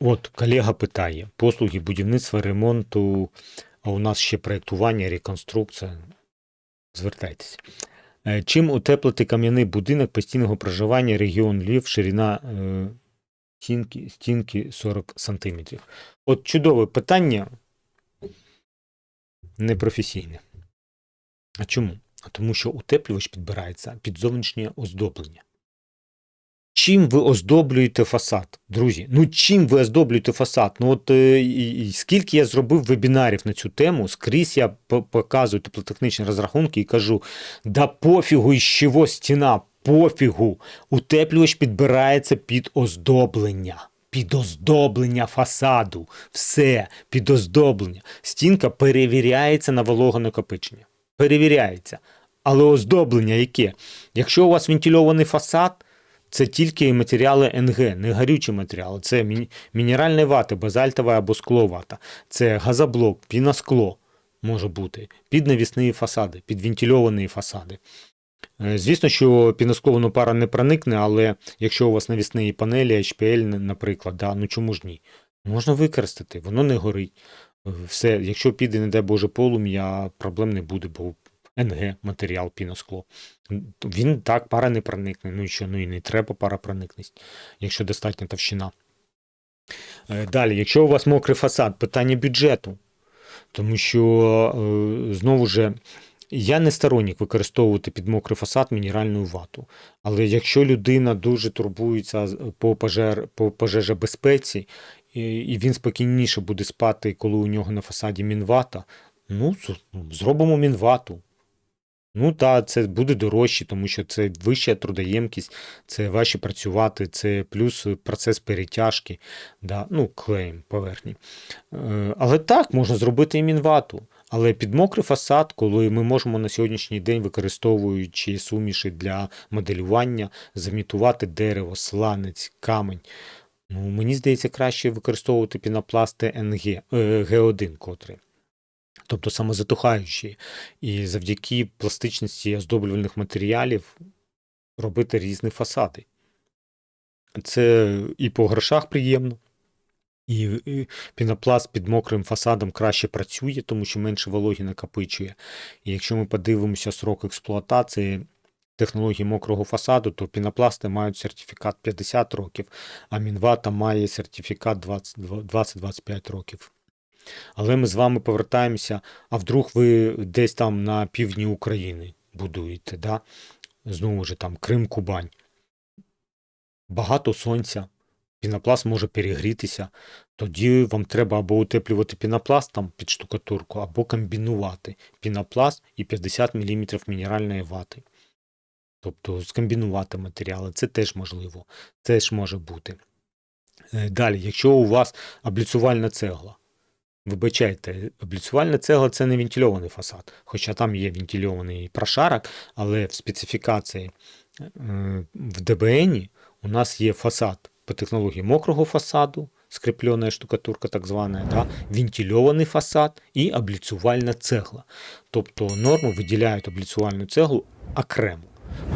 От колега питає: послуги будівництва, ремонту, а у нас ще проєктування, реконструкція. Звертайтеся. Е, Чим утеплити кам'яний будинок постійного проживання регіон Львів, ширина е, стінки, стінки 40 см? От чудове питання непрофесійне. А чому? А тому що утеплювач підбирається під зовнішнє оздоблення. Чим ви оздоблюєте фасад, друзі? Ну чим ви оздоблюєте фасад? Ну от е, і- скільки я зробив вебінарів на цю тему, скрізь я показую теплотехнічні розрахунки і кажу: да пофігу, із чого стіна, пофігу. Утеплювач підбирається під оздоблення. Під оздоблення фасаду. Все, під оздоблення. Стінка перевіряється на вологонакопичення. Перевіряється. Але оздоблення яке? Якщо у вас вентильований фасад, це тільки матеріали НГ, не гарючі матеріали. Це мінеральні вати, базальтова або скловата. Це газоблок, піноскло може бути, піднавісні фасади, підвентильовані фасади. Е, Звісно, що піноскловану пара не проникне, але якщо у вас навісні панелі, HPL, наприклад, да, ну чому ж ні? Можна використати, воно не горить. Е, Все, якщо піде, не дай Боже, полум'я, проблем не буде, бо НГ матеріал, піноскло. Він так, пара не проникне. Ну і що, ну і не треба пара паропроникність, якщо достатня товщина. Е, Далі, якщо у вас мокрий фасад, питання бюджету. Тому що, е, знову ж, я не сторонник використовувати під мокрий фасад мінеральну вату. Але якщо людина дуже турбується по, пожер, по пожежобезпеці, і, і він спокійніше буде спати, коли у нього на фасаді мінвата, ну, зробимо мінвату. Ну та це буде дорожче, тому що це вища трудоємкість, це важче працювати, це плюс процес перетяжки, да, ну, клеєм поверхні. Е, Але так, можна зробити і мінвату. Але під мокрий фасад, коли ми можемо на сьогоднішній день, використовуючи суміші для моделювання, замітувати дерево, сланець, камень. Ну, мені здається, краще використовувати пінопласти НГ, е, Г1 котрий. Тобто самозатухаючі, і завдяки пластичності оздоблювальних матеріалів робити різні фасади. Це і по грошах приємно, і, пінопласт під мокрим фасадом краще працює, тому що менше вологі накопичує. І якщо ми подивимося срок експлуатації технології мокрого фасаду, то пінопласти мають сертифікат 50 років, а Мінвата має сертифікат 20 20-25 років. Але ми з вами повертаємося, а вдруг ви десь там на півдні України будуєте, да? знову ж там Крим, Кубань. Багато сонця, пінопласт може перегрітися. Тоді вам треба або утеплювати пінопласт там під штукатурку, або комбінувати пінопласт і 50 мм мінеральної вати. Тобто скомбінувати матеріали, це теж можливо, це ж може бути. Е, Далі, якщо у вас обліцювальна цегла, Вибачайте, обліцювальна цегла це не вентильований фасад, хоча там є вентильований прошарок, але в специфікації е, в ДБН у нас є фасад по технології мокрого фасаду, скріплена штукатурка, так звана, да, вентильований фасад і обліцювальна цегла. Тобто норму виділяють обліцювальну цеглу окремо.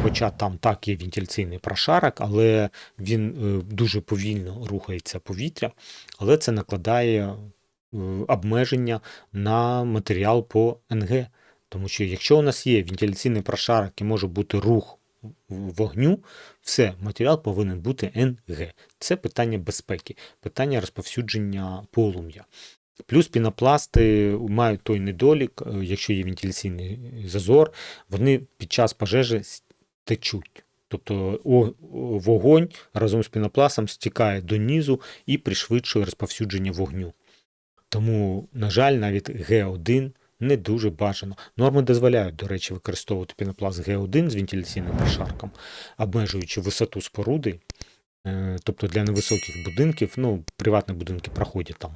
Хоча там так є вентиляційний прошарок, але він е, дуже повільно рухається повітря, але це накладає обмеження на матеріал по НГ. Тому що якщо у нас є вентиляційний прошарок і може бути рух вогню, все, матеріал повинен бути НГ. Це питання безпеки, питання розповсюдження полум'я. Плюс пінопласти мають той недолік, е, якщо є вентиляційний зазор, вони під час пожежі течуть. Тобто вогонь разом з пінопластом стікає донизу і пришвидшує розповсюдження вогню. Тому, на жаль, навіть Г1 не дуже бажано. Норми дозволяють, до речі, використовувати пінопласт Г1 з вентиляційним прошарком, обмежуючи висоту споруди. Е, Тобто для невисоких будинків, ну, приватні будинки проходять там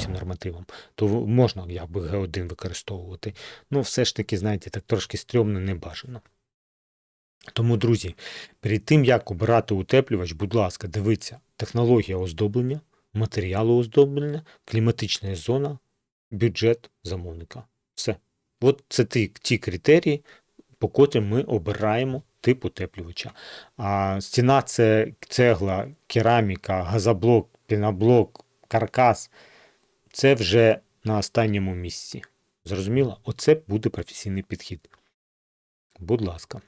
цим нормативам, то можна якби Г1 використовувати. Ну, все ж таки, знаєте, так трошки стрьомно не бажано. Тому, друзі, перед тим, як обирати утеплювач, будь ласка, дивіться, технологія оздоблення, матеріалу оздоблення, кліматична зона, бюджет замовника. Все. От це ті, ті критерії, по котрим ми обираємо тип утеплювача. А стіна це цегла, кераміка, газоблок, піноблок, каркас це вже на останньому місці. Зрозуміло? Оце буде професійний підхід. Будь ласка.